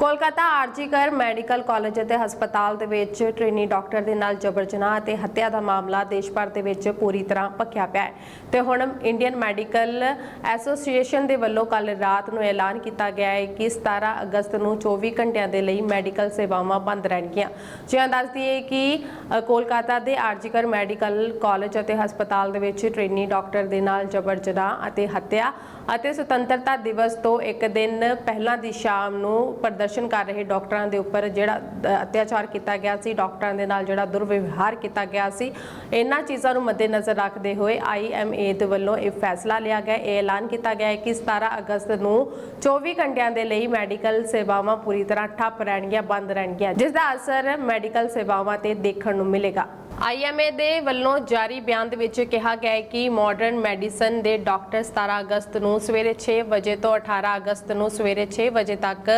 Kolkata ਆਰਜੀਕਰ medical college ਅਤੇ ਹਸਪਤਾਲ ਦੇ ਵਿੱਚ ਟ੍ਰੇਨੀ ਡਾਕਟਰ ਦੇ ਨਾਲ ਜਬਰ ਜਨਾਹ ਅਤੇ ਹੱਤਿਆ ਦਾ ਮਾਮਲਾ ਦੇਸ਼ ਭਰ ਦੇ ਵਿੱਚ ਪੂਰੀ ਤਰ੍ਹਾਂ ਭਖਿਆ ਪਿਆ ਹੈ। ਤੇ ਹੁਣ ਇੰਡੀਅਨ ਮੈਡੀਕਲ ਐਸੋਸੀਏਸ਼ਨ ਦੇ ਵੱਲੋਂ ਕੱਲ ਰਾਤ ਨੂੰ ਐਲਾਨ ਕੀਤਾ ਗਿਆ ਹੈ ਕਿ 17 ਅਗਸਤ ਨੂੰ 24 ਘੰਟਿਆਂ ਦੇ ਲਈ ਮੈਡੀਕਲ ਸੇਵਾਵਾਂ ਬੰਦ ਰਹਿਣਗੀਆਂ। ਜਿਵੇਂ ਦੱਸਦੀ ਹੈ ਕਿ ਕੋਲਕਾਤਾ ਦੇ ਆਰਜੀਕਰ ਮੈਡੀਕਲ ਕਾਲਜ ਅਤੇ ਹਸਪਤਾਲ ਦੇ ਵਿੱਚ ਟ੍ਰੇਨੀ ਡਾਕਟਰ ਦੇ ਨਾਲ ਜਬਰ ਜਨਾਹ ਅਤੇ ਹੱਤਿਆ ਅਤੇ ਸੁਤੰਤਰਤਾ ਦਿਵਸ ਤੋਂ ਇੱਕ ਦਿਨ ਪਹਿਲਾਂ ਦੀ ਸ਼ਾਮ ਨੂੰ ਪ੍ਰਦਰਸ਼ਨ ਕਰ ਰਹੇ ਡਾਕਟਰਾਂ ਦੇ ਉੱਪਰ ਜਿਹੜਾ ਅਤਿਆਚਾਰ ਕੀਤਾ ਗਿਆ ਸੀ, ਡਾਕਟਰਾਂ ਦੇ ਨਾਲ ਜਿਹੜਾ ਦੁਰਵਿਵਹਾਰ ਕੀਤਾ ਗਿਆ ਸੀ, ਇਹਨਾਂ ਚੀਜ਼ਾਂ ਨੂੰ ਮੱਦੇਨਜ਼ਰ ਰੱਖਦੇ ਹੋਏ ਆਈਐਮਏ ਦੇ ਵੱਲੋਂ ਇਹ ਫੈਸਲਾ ਲਿਆ ਗਿਆ, ਇਹ ਐਲਾਨ ਕੀਤਾ ਗਿਆ ਹੈ ਕਿ 17 ਅਗਸਤ ਨੂੰ 24 ਘੰਟਿਆਂ ਦੇ ਲਈ ਮੈਡੀਕਲ ਸੇਵਾਵਾਂ ਪੂਰੀ ਤਰ੍ਹਾਂ ਠੱਪ ਰਹਿਣਗੀਆਂ, ਬੰਦ ਰਹਿਣਗੀਆਂ, ਜਿਸ ਦਾ ਅਸਰ ਮੈਡੀਕਲ ਸੇਵਾਵਾਂ ਤੇ ਦੇਖਣ ਨੂੰ ਮਿਲੇਗਾ। ਆਈਐਮਏ ਦੇ ਵੱਲੋਂ ਜਾਰੀ ਬਿਆਨ ਦੇ ਵਿੱਚ ਕਿਹਾ ਗਿਆ ਹੈ ਕਿ ਮਾਡਰਨ ਮੈਡੀਸਨ ਦੇ ਡਾਕਟਰ 17 ਅਗਸਤ ਨੂੰ ਸਵੇਰੇ 6 ਵਜੇ ਤੋਂ 18 ਅਗਸਤ ਨੂੰ ਸਵੇਰੇ 6 ਵਜੇ ਤੱਕ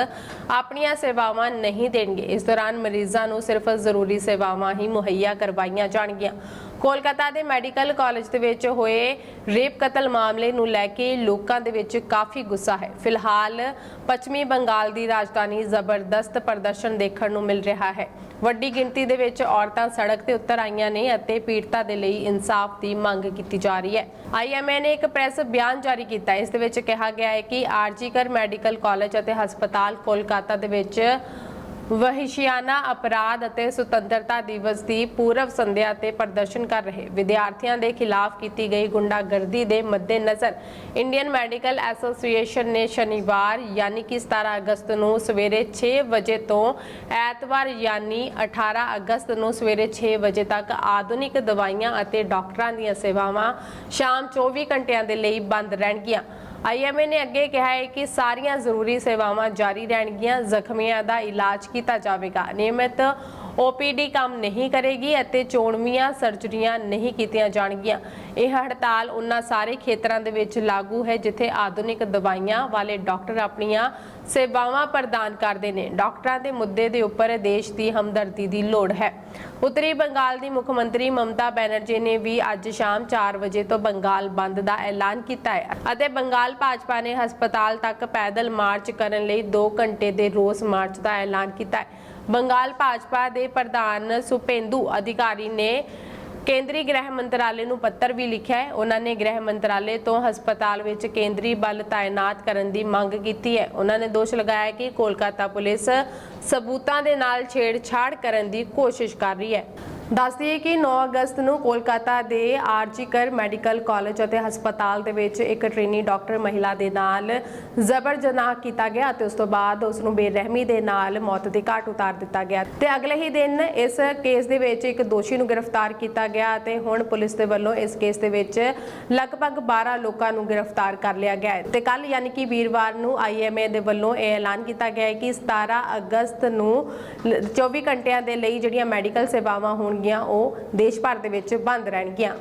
ਆਪਣੀਆਂ ਸੇਵਾਵਾਂ ਨਹੀਂ ਦੇਣਗੇ। ਇਸ ਦੌਰਾਨ ਮਰੀਜ਼ਾਂ ਨੂੰ ਸਿਰਫ ਜ਼ਰੂਰੀ ਸੇਵਾਵਾਂ ਹੀ ਮੁਹੱਈਆ ਕਰਵਾਈਆਂ ਜਾਣਗੀਆਂ। ਕੋਲਕਾਤਾ ਦੇ ਮੈਡੀਕਲ ਕਾਲਜ ਦੇ ਵਿੱਚ ਹੋਏ ਰੇਪ ਕਤਲ ਮਾਮਲੇ ਨੂੰ ਲੈ ਕੇ ਲੋਕਾਂ ਦੇ ਵਿੱਚ ਕਾਫੀ ਗੁੱਸਾ ਹੈ। ਫਿਲਹਾਲ ਪੱਛਮੀ ਬੰਗਾਲ ਦੀ ਰਾਜਧਾਨੀ ਜ਼ਬਰਦਸਤ ਪ੍ਰਦਰਸ਼ਨ ਦੇਖਣ ਨੂੰ ਮਿਲ ਰਿਹਾ ਹੈ। ਵੱਡੀ ਗਿਣਤੀ ਦੇ ਵਿੱਚ ਔਰਤਾਂ ਸੜਕ ਤੇ ਉਤਰ ਆਈਆਂ ਨੇ ਅਤੇ ਪੀੜਤਾ ਦੇ ਲਈ ਇਨਸਾਫ ਦੀ ਮੰਗ ਕੀਤੀ ਜਾ ਰਹੀ ਹੈ। ਆਈਐਮਏ ਨੇ ਇੱਕ ਪ੍ਰੈਸ ਬਿਆਨ ਜਾਰੀ ਕੀਤਾ। ਇਸ ਦੇ ਵਿੱਚ ਕਿਹਾ ਗਿਆ ਹੈ ਕਿ ਆਰਜੀਕਰ ਮੈਡੀਕਲ ਕਾਲਜ ਅਤੇ ਹਸਪਤਾਲ ਕੋਲਕਾਤਾ ਦੇ ਵਿੱਚ ਵਹਿਸ਼ਿਆਨਾ ਅਪਰਾਧ ਅਤੇ ਸੁਤੰਤਰਤਾ ਦਿਵਸ ਦੀ ਪੂਰਵ ਸੰਧਿਆ ਤੇ ਪ੍ਰਦਰਸ਼ਨ ਕਰ ਰਹੇ ਵਿਦਿਆਰਥੀਆਂ ਦੇ ਖਿਲਾਫ ਕੀਤੀ ਗਈ ਗੁੰਡਾਗਰਦੀ ਦੇ ਮੱਦੇਨਜ਼ਰ ਇੰਡੀਅਨ ਮੈਡੀਕਲ ਐਸੋਸੀਏਸ਼ਨ ਨੇ ਸ਼ਨੀਵਾਰ, ਯਾਨੀ ਕਿ 17 ਅਗਸਤ ਨੂੰ ਸਵੇਰੇ 6 ਵਜੇ ਤੋਂ ਐਤਵਾਰ, ਯਾਨੀ 18 ਅਗਸਤ ਨੂੰ ਸਵੇਰੇ 6 ਵਜੇ ਤੱਕ ਆਧੁਨਿਕ ਦਵਾਈਆਂ ਅਤੇ ਡਾਕਟਰਾਂ ਦੀਆਂ ਸੇਵਾਵਾਂ ਸ਼ਾਮ 24 ਘੰਟਿਆਂ ਦੇ ਲਈ ਬੰਦ ਰਹਿਣਗੀਆਂ। ਆਈਐਮਏ ਨੇ ਅੱਗੇ ਕਿਹਾ ਹੈ ਕਿ ਸਾਰੀਆਂ ਜ਼ਰੂਰੀ ਸੇਵਾਵਾਂ ਜਾਰੀ ਰਹਿਣਗੀਆਂ, ਜ਼ਖਮੀਆਂ ਦਾ ਇਲਾਜ ਕੀਤਾ ਜਾਵੇਗਾ। ਨਿਯਮਿਤ ਓਪੀਡੀ ਕੰਮ ਨਹੀਂ ਕਰੇਗੀ ਅਤੇ ਚੋਣਵੀਆਂ ਸਰਜਰੀਆਂ ਨਹੀਂ ਕੀਤੀਆਂ ਜਾਣਗੀਆਂ। ਇਹ ਹੜਤਾਲ ਉਹਨਾਂ ਸਾਰੇ ਖੇਤਰਾਂ ਦੇ ਵਿੱਚ ਲਾਗੂ ਹੈ, ਜਿੱਥੇ ਆਧੁਨਿਕ ਦਵਾਈਆਂ ਵਾਲੇ ਡਾਕਟਰ ਆਪਣੀਆਂ ਸੇਵਾਵਾਂ ਪ੍ਰਦਾਨ ਕਰਦੇ ਨੇ। ਡਾਕਟਰਾਂ ਦੇ ਮੁੱਦੇ ਦੇ ਉੱਪਰ ਦੇਸ਼ ਦੀ ਹਮਦਰਦੀ ਦੀ ਲੋੜ ਹੈ। ਉੱਤਰੀ ਬੰਗਾਲ ਦੀ ਮੁੱਖ ਮੰਤਰੀ ਮਮਤਾ ਬੈਨਰਜੀ ਨੇ ਵੀ ਅੱਜ ਸ਼ਾਮ 4 ਵਜੇ ਤੋਂ ਬੰਗਾਲ ਬੰਦ ਦਾ ਐਲਾਨ ਕੀਤਾ ਹੈ ਅਤੇ ਬੰਗਾਲ ਭਾਜਪਾ ਨੇ ਹਸਪਤਾਲ ਤੱਕ ਪੈਦਲ ਮਾਰਚ ਕਰਨ ਲਈ 2 ਘੰਟੇ ਦੇ ਰੋਸ ਮਾਰਚ ਦਾ ਐਲਾਨ ਕੀਤਾ ਹੈ। ਬੰਗਾਲ ਭਾਜਪਾ ਦੇ ਪ੍ਰਧਾਨ ਸੁਪੇਂਦੂ ਅਧਿਕਾਰੀ ਨੇ ਕੇਂਦਰੀ ਗ੍ਰਹਿ ਮੰਤਰਾਲੇ ਨੂੰ ਪੱਤਰ ਵੀ ਲਿਖਿਆ ਹੈ। ਉਹਨਾਂ ਨੇ ਗ੍ਰਹਿ ਮੰਤਰਾਲੇ ਤੋਂ ਹਸਪਤਾਲ ਵਿੱਚ ਕੇਂਦਰੀ ਬਲ ਤਾਇਨਾਤ ਕਰਨ ਦੀ ਮੰਗ ਕੀਤੀ ਹੈ। ਉਹਨਾਂ ਨੇ ਦੋਸ਼ ਲਗਾਇਆ ਕਿ ਕੋਲਕਾਤਾ ਪੁਲਿਸ ਸਬੂਤਾਂ ਦੇ ਨਾਲ ਛੇੜਛਾੜ ਕਰਨ ਦੀ ਕੋਸ਼ਿਸ਼ ਕਰ ਰਹੀ ਹੈ। ਦੱਸ ਦਈਏ ਕਿ 9 ਅਗਸਤ ਨੂੰ ਕੋਲਕਾਤਾ ਦੇ ਆਰਜੀਕਰ ਮੈਡੀਕਲ ਕਾਲਜ ਅਤੇ ਹਸਪਤਾਲ ਦੇ ਵਿੱਚ ਇੱਕ ਟ੍ਰੇਨੀ ਡਾਕਟਰ ਮਹਿਲਾ ਦੇ ਨਾਲ ਜ਼ਬਰ ਜਨਾਹ ਕੀਤਾ ਗਿਆ ਅਤੇ ਉਸ ਤੋਂ ਬਾਅਦ ਉਸ ਨੂੰ ਬੇਰਹਿਮੀ ਦੇ ਨਾਲ ਮੌਤ ਦੇ ਘਾਟ ਉਤਾਰ ਦਿੱਤਾ ਗਿਆ। ਤੇ ਅਗਲੇ ਹੀ ਦਿਨ ਇਸ ਕੇਸ ਦੇ ਵਿੱਚ ਇੱਕ ਦੋਸ਼ੀ ਨੂੰ ਗ੍ਰਿਫਤਾਰ ਕੀਤਾ ਗਿਆ ਅਤੇ ਹੁਣ ਪੁਲਿਸ ਦੇ ਵੱਲੋਂ ਇਸ ਕੇਸ ਦੇ ਵਿੱਚ ਲਗਭਗ 12 ਲੋਕਾਂ ਨੂੰ ਗ੍ਰਿਫਤਾਰ ਕਰ ਲਿਆ ਗਿਆ ਹੈ। ਤੇ ਕੱਲ ਯਾਨੀ ਕਿ ਵੀਰਵਾਰ ਨੂੰ ਆਈਐਮਏ ਦੇ ਵੱਲੋਂ ਇਹ ਐਲਾਨ ਕੀਤਾ ਗਿਆ ਹੈ ਕਿ 17 ਅਗਸਤ ਨੂੰ ਲ- 24 ਘੰਟਿਆਂ ਦੇ ਲਈ ਜਿਹੜੀਆਂ ਮੈਡੀਕਲ ਸੇਵਾਵਾਂ ਹੋਣਗੀਆਂ ਉਹ ਦੇਸ਼ ਭਰ ਦੇ ਵਿੱਚ ਬੰਦ ਰਹਿਣਗੀਆਂ।